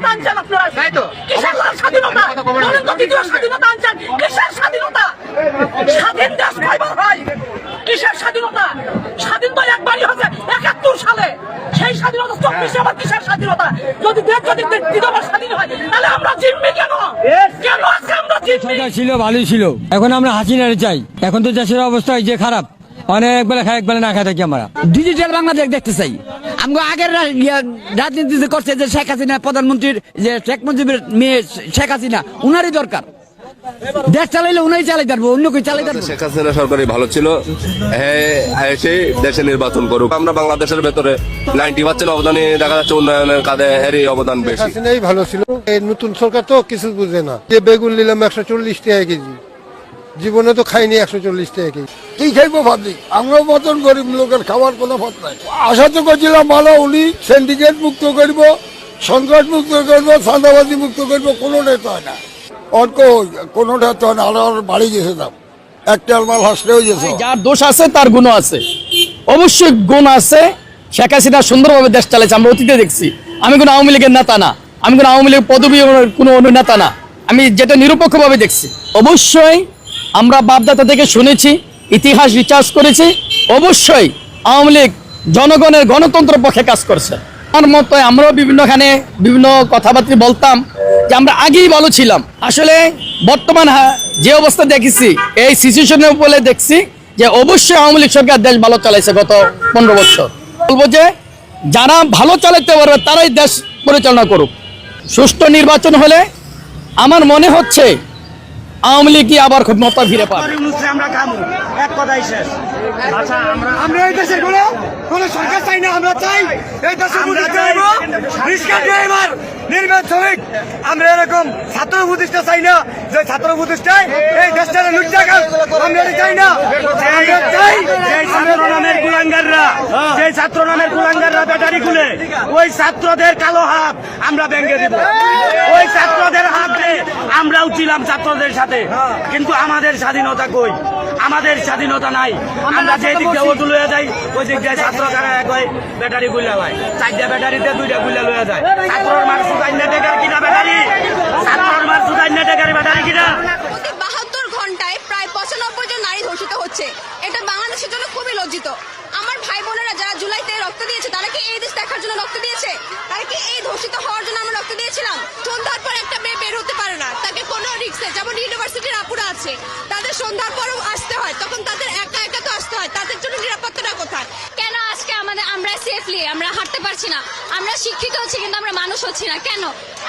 স্বাধীনতা আনছেন আপনারা তাই তো। কিসের স্বাধীনতা। বলেন তো দ্বিতীয় স্বাধীনতা আনছেন? কিসের স্বাধীনতা? স্বাধীন দেশ কয়বার হয়? কিসের স্বাধীনতা? স্বাধীন তো একবারই হয়েছে একাত্তর সালে। সেই স্বাধীনতা চব্বিশে আবার কিসের স্বাধীনতা? যদি দেশ যদি দ্বিতীয়বার স্বাধীন হয় তাহলে আমরা জিম্মি কেন? কেন আজকে আমরা সরকার ছিল ভালোই ছিল। এখন আমরা হাসি হাসিনারে চাই। এখন তো দেশের অবস্থা এই যে খারাপ। অনেক বেলা খায় এক বেলা না খায় থাকি আমরা। ডিজিটাল বাংলাদেশ দেখতে চাই। আগের রাজনীতি যে করছে যে শেখ হাসিনা প্রধানমন্ত্রীর যে শেখ মুজিবের মেয়ে শেখ হাসিনা উনারই দরকার। দেশ চালাইলে উনাই চালাই পারব অন্য কেউ চালাই পারব শেখ হাসিনা সরকারই ভালো ছিল। হ্যাঁ এসে দেশে নির্বাচন করুক। আমরা বাংলাদেশের ভেতরে নাইনটি পার্সেন্ট অবদানে দেখা যাচ্ছে উন্নয়নের কাজে এরই অবদান বেশি। হাসিনাই ভালো ছিল। এই নতুন সরকার তো কিছু বুঝে না। যে বেগুন নিলাম একশো চল্লিশ টাকা কেজি। জীবনে তো খাইনি একশো চল্লিশ টাকা কি খাইবো ভাবছি আমরাও মতন গরিব লোকের খাওয়ার কোনো পথ নাই। আশা তো করছিলাম ভালো, উনি সিন্ডিকেট মুক্ত করব, সংকট মুক্ত করব, চাঁদাবাজি মুক্ত করব কোনোটাই তো হয় না। অর্ক কোনোটা তো হয় না, আরও বাড়ি গেছে দাম একটা মাল হয়ে গেছে যার দোষ আছে, তার গুণ আছে। অবশ্যই গুণ আছে। শেখ হাসিনা সুন্দরভাবে দেশ চালাইছে, আমরা অতীতে দেখছি। আমি কোনো আওয়ামী লীগের নেতা না। আমি কোনো আওয়ামী লীগ পদবী কোনো নেতা না। আমি যেটা নিরপেক্ষভাবে দেখছি। অবশ্যই আমরা বাপদাতা থেকে শুনেছি, ইতিহাস রিচার্জ করেছি, অবশ্যই আওয়ামী লীগ জনগণের গণতন্ত্র পক্ষে কাজ করছে। আমার মতো আমরাও বিভিন্নখানে বিভিন্ন কথাবার্তা বলতাম যে আমরা আগেই ভালো ছিলাম। আসলে বর্তমান যে অবস্থা দেখেছি, এই সিচুয়েশনের উপরে দেখছি যে অবশ্যই আওয়ামী লীগ সরকার দেশ ভালো চালাইছে গত পনেরো বছর। বলব যে যারা ভালো চালাতে পারবে, তারাই দেশ পরিচালনা করুক। সুষ্ঠু নির্বাচন হলে আমার মনে হচ্ছে আওয়ামী লীগই আবার খুব মতা ফিরে পাবে? আমরা খামু এক কথাই শেষ। আচ্ছা আমরা আমরা এই দেশের কোনো কোনো সরকার চাই না আমরা চাই এই দেশের আমরা চাই রিক্সা ড্রাইভার নির্মাণ শ্রমিক আমরা এরকম ছাত্র প্রতিষ্ঠা চাই না। যে ছাত্র প্রতিষ্ঠায় এই দেশটা আমরা চাই না আমরা চাই সেই ছাত্র নামের কুলাঙ্গাররা সেই ছাত্র নামের কুলাঙ্গাররা ব্যাটারি খুলে ওই ছাত্রদের কালো হাত আমরা ভেঙে দিব। ওই ছাত্রদের হাতে আমরাও ছিলাম ছাত্রদের সাথে। কিন্তু আমাদের স্বাধীনতা কই? আমাদের স্বাধীনতা নাই। আমরা যে দিক দিয়ে ওটু লয়ে যাই ওই দিক দিয়ে ছাত্র কারা এক হয়? ব্যাটারি গুলা হয় চারটা ব্যাটারিতে দুইটা গুলা লয়ে যায়। ছাত্রর মার সুদাই নেটেকার কিনা ব্যাটারি? ছাত্রর মার সুদাই নেটেকার ব্যাটারি কিনা? প্রতি বাহাত্তর ঘন্টায় প্রায় পঁচানব্বই জন নারী ধর্ষিত হচ্ছে। এটা বাংলাদেশের জন্য খুবই লজ্জিত। ইউনিভার্সিটির আপুরা আছে, তাদের সন্ধ্যার পরও আসতে হয়, তখন তাদের একা একা তো আসতে হয়, তাদের জন্য নিরাপত্তাটা কোথায়? কেন আজকে আমাদের আমরা সেফলি আমরা হাঁটতে পারছি না, আমরা শিক্ষিত হচ্ছি কিন্তু আমরা মানুষ হচ্ছি না, কেন?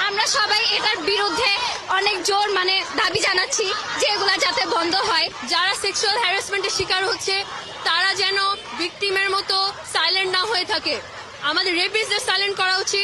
আমরা সবাই এটার বিরুদ্ধে অনেক জোর মানে দাবি জানাচ্ছি যে এগুলা যাতে বন্ধ হয়। যারা সেক্সুয়াল হ্যারাসমেন্টের শিকার হচ্ছে, তারা যেন ভিকটিমের মতো সাইলেন্ট না হয়ে থাকে। আমাদের রেপিসদের সাইলেন্ট করা উচিত।